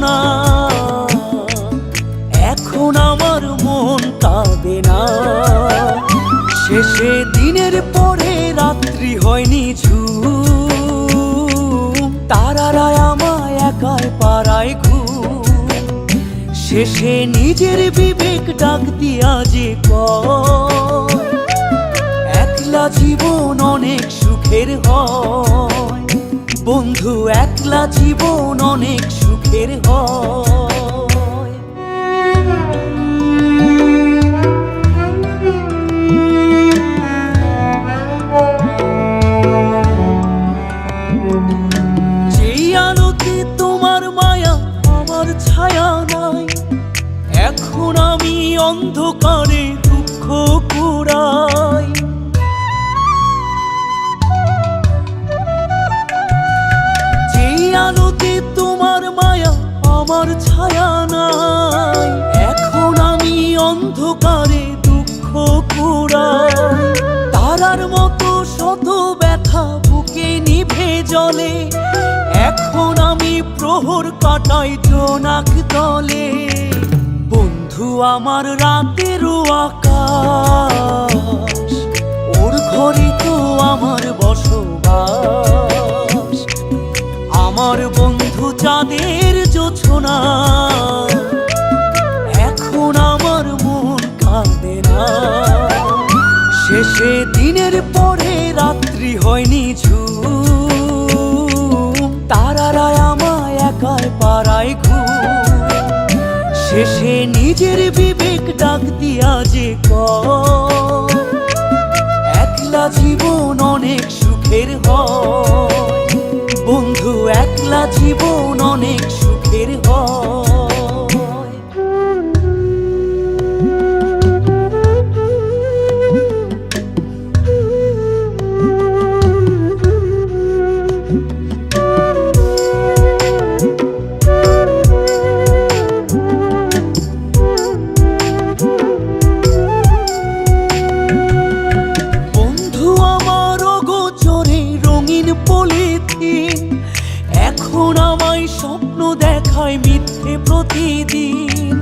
জোছনা এখন আমার মন কাঁদে না। শেষে দিনের পরে রাত্রি হয়নি ঝুম। তারারা আমায় একাই পাড়ায় ঘুম। শেষে নিজের বিবেক ডাক দিয়া যে একলা জীবন অনেক সুখের হয়। বন্ধু, একলা জীবন অনেক সুখের হয়। যেই আলোতে তোমার মায়া আমার ছায়া নাই এখন আমি অন্ধকারে দুঃখ আমার ছায়া নাই। এখন আমি অন্ধকারে দুঃখ কুড়াই। তারার মতো শত ব্যথা বুকে নিভে জলে। এখন আমি প্রহর কাটাই জোনাক তলে। বন্ধু, আমার রাতেরও আকাশ। ওর ঘরে তো আমার বসবাস। শেষে দিনের পরে রাত্রি হয়নি ঝুম। তারারা আমায় একাই পাড়ায় ঘুম। শেষে নিজের বিবেক ডাক দিয়া যে কয় পলিথিন এখন আমায় স্বপ্ন দেখায় মিথ্যে প্রতিদিন।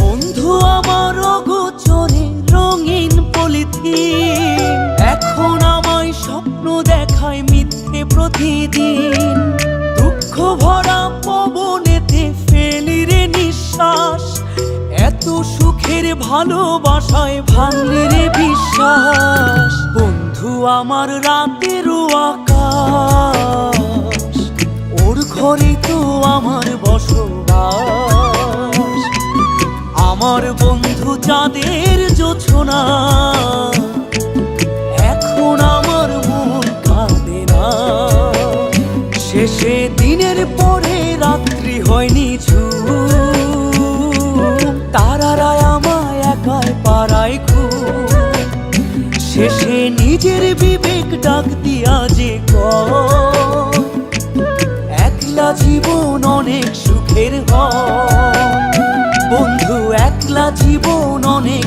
বন্ধু আমার অগোচরে রঙিন পলিথিন। এখন আমায় স্বপ্ন দেখায় মিথ্যে প্রতিদিন। দুঃখ ভরা ভালোবাসায় ভাঙলি রে বিশ্বাস, বন্ধু আমার রাতের আকাশ। ওর ঘরে তো আমার বসবাস। আমার বন্ধু চাঁদের জোছনা নিজের বিবেক ডাক দিয়া যে একলা জীবন অনেক সুখের হন বন্ধু একলা জীবন অনেক